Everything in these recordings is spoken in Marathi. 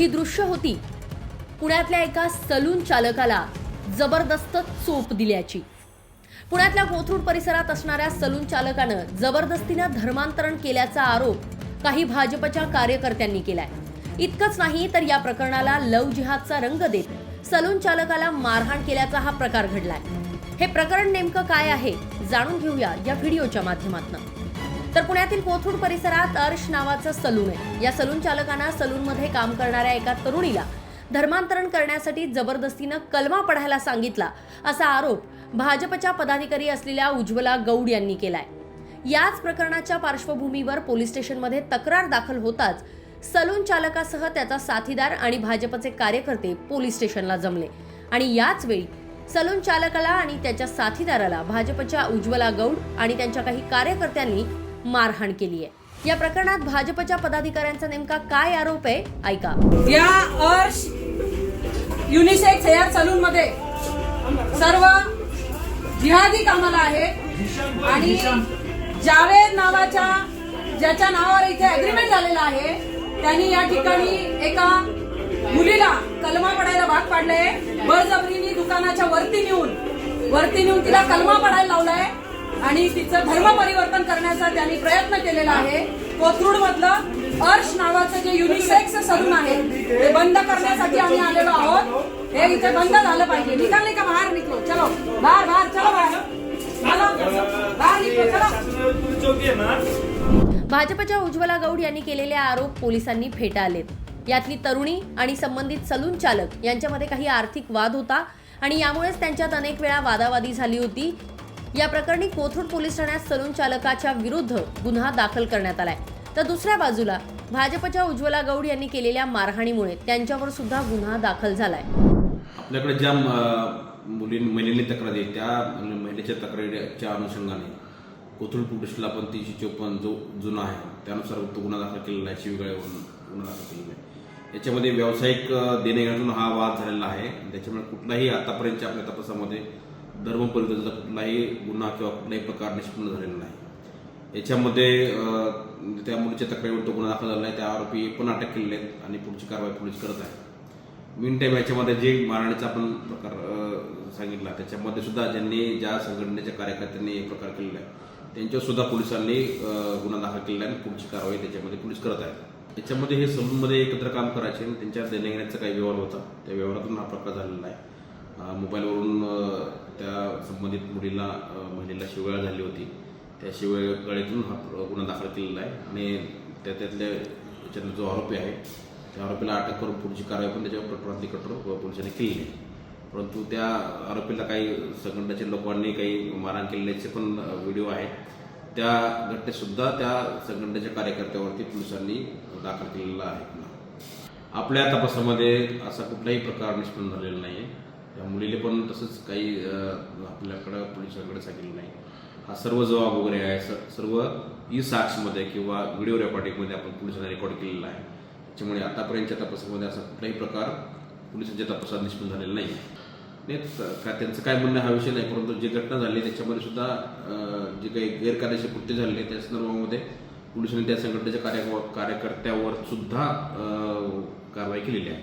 ही दृश्य होती. पुण्यातल्या एका सलून चालकाला जबरदस्त चोप दिल्याची. पुण्यातल्या कोथरूड परिसरात असणाऱ्या सलून चालकानं जबरदस्तीनं धर्मांतरण केल्याचा आरोप काही भाजपच्या कार्यकर्त्यांनी केलाय. इतकंच नाही तर या प्रकरणाला लव जिहादचा रंग देत सलून चालकाला मारहाण केल्याचा हा प्रकार घडलाय. हे प्रकरण नेमकं काय आहे जाणून घेऊया या व्हिडिओच्या माध्यमातून. तर पुण्यातील कोथरूड परिसरात अर्श नावाचं सलून आहे. या सलून चालकानं सलूनमध्ये काम करणाऱ्या एका तरुणीला धर्मांतरण करण्यासाठी जबरदस्तीनं कलमा पढायला सांगितला असा आरोप भाजपच्या पदाधिकारी असलेल्या उज्ज्वला गौड यांनी केलाय. याच प्रकरणाच्या पार्श्वभूमीवर पोलीस स्टेशनमध्ये तक्रार दाखल होताच सलून चालकासह त्याचा साथीदार आणि भाजपचे कार्यकर्ते पोलीस स्टेशनला जमले. आणि याच वेळी सलून चालकाला आणि त्याच्या साथीदाराला भाजपच्या उज्ज्वला गौड आणि त्यांच्या काही कार्यकर्त्यांनी मारहाण केली आहे. या प्रकरणात भाजपच्या पदाधिकाऱ्यांचा नेमका काय आरोप आहे ऐका. या अर्श युनिसेक्स हेअर सलून मध्ये सर्व जिहादी कामाला आहेत. आणि जावेद नावाच्या ज्याच्या नावावर इथे अग्रीमेंट झालेला आहे त्यांनी या ठिकाणी एका मुलीला कलमा पडायला भाग पाडलाय. बळजबरीने दुकानाच्या वरती नेऊन वरती नेऊन तिला कलमा पडायला लावलाय. आणि तिचं धर्म परिवर्तन करण्याचा त्यांनी प्रयत्न केलेला आहे. कोथरूड मधलं अर्श नावाचं जे युनिसेक्स सलून आहे ते बंद करण्यासाठी आम्ही आलेलो आहोत. हे इथे बंद झालं पाहिजे. निघाले का? बाहेर निघलो. चलो. बाहेर बाहेर. चलो बाहेर. बाहेर निघलो. चलो. भाजपच्या उज्ज्वला गौड यांनी केलेले आरोप पोलिसांनी फेटाळलेत. यातली तरुणी आणि संबंधित सलून चालक यांच्यामध्ये काही आर्थिक वाद होता आणि यामुळेच त्यांच्यात अनेक वेळा वादावादी झाली होती. या प्रकरणी कोथरूड पोलीस ठाण्यात सलून चालकाच्या विरुद्ध गुन्हा दाखल करण्यात आलाय. तर दुसऱ्या बाजूला भाजपच्या उज्ज्वला गौड यांनी केलेल्या मारहाणीमुळे त्यांच्यावर सुद्धा गुन्हा दाखल झालाय. आपल्याकडे ज्या म- मुली महिलेने तक्रार त्या महिलेच्या तक्रारीच्या अनुषंगाने कोथरूड पोलिसला पण तीनशे चोपन्न जो जुना आहे त्यानुसार तो गुन्हा दाखल केलेला आहे शिवगाळ्यावरून गुन्हा दाखल केलेला आहे. याच्यामध्ये व्यावसायिक अ, हा वाद झालेला आहे. त्याच्यामुळे कुठलाही आतापर्यंतच्या आपल्या तपासामध्ये धर्मपरिवर्तनाचा कुठलाही गुन्हा किंवा कुठलाही प्रकार निष्पन्न झालेला नाही. याच्यामध्ये त्या मुलीच्या तक्रारीवर तो गुन्हा दाखल झाला आहे त्या आरोपी पण अटक केलेले आहेत आणि पुढची कारवाई पोलीस करत आहे मीन टाईम याच्यामध्ये जे मारण्याचा आपण प्रकार सांगितला त्याच्यामध्ये सुद्धा ज्यांनी ज्या संघटनेच्या कार्यकर्त्यांनी हे प्रकार केलेला आहे त्यांच्यावर सुद्धा पोलिसांनी गुन्हा दाखल केलेला आहे आणि पुढची कारवाई त्याच्यामध्ये पोलीस करत आहेत. त्याच्यामध्ये हे सलूनमध्ये एकत्र काम करायचे आणि त्यांच्या देण्याघेण्याचा काही व्यवहार होता त्या व्यवहारातून हा प्रकार झालेला आहे. मोबाईलवरून त्या संबंधित मुलीला महिलेला शिवगाळ झाली होती. त्या शिवगाळीतून हा गुन्हा दाखल केलेला आहे. आणि त्या त्यातल्या जो आरोपी आहे त्या आरोपीला अटक करून पुढची कारवाई पण त्याच्यावर कठोरातली कठोर पोलिसांनी केली आहे. परंतु त्या आरोपीला काही संघटनेच्या लोकांनी काही मारहाण केल्याचे पण व्हिडिओ आहेत त्या घटनेसुद्धा त्या संघटनेच्या कार्यकर्त्यावरती पोलिसांनी दाखल केलेला आहे आपल्या तपासामध्ये असा कुठलाही प्रकार निष्पन्न झालेला नाही आहे त्या मुलीने पण तसंच काही आपल्याकडं पोलिसांकडे सांगितलं नाही. हा सर्व जबाब वगैरे आहे स- सर्व ई साक्षमध्ये किंवा व्हिडिओ रेकॉर्डिंगमध्ये आपण पोलिसांना रेकॉर्ड केलेला आहे. त्याच्यामुळे आतापर्यंतच्या तपासामध्ये असा कुठलाही प्रकार पोलिसांच्या तपासात निष्पन्न झालेला नाही नाही का त्यांचं काय म्हणणं हा विषय नाही परंतु जी घटना झाली त्याच्यामध्ये सुद्धा जे काही गैरकायदेशीर कृत्य झालेले त्या संदर्भामध्ये पोलिसांनी त्या संघटनेच्या कार्य कार्यकर्त्यावर सुद्धा कारवाई केलेली आहे.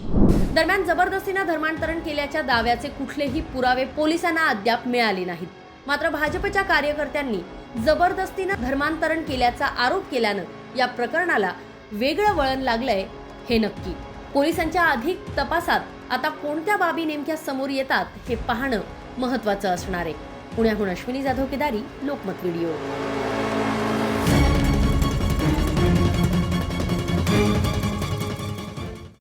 दरम्यान जबरदस्तीनं धर्मांतरण केल्याच्या दाव्याचे कुठलेही पुरावे पोलिसांना अद्याप मिळाले नाहीत. मात्र भाजपच्या कार्यकर्त्यांनी जबरदस्तीनं धर्मांतरण केल्याचा आरोप केल्यानं या प्रकरणाला वेगळं वळण लागलंय हे नक्की. पोलिसांच्या अधिक तपासात आता कोणत्या बाबी नेमक्या समोर येतात हे पाहणं महत्वाचं असणार आहे. पुण्याहून अश्विनी जाधव केदारी लोकमत व्हिडिओ.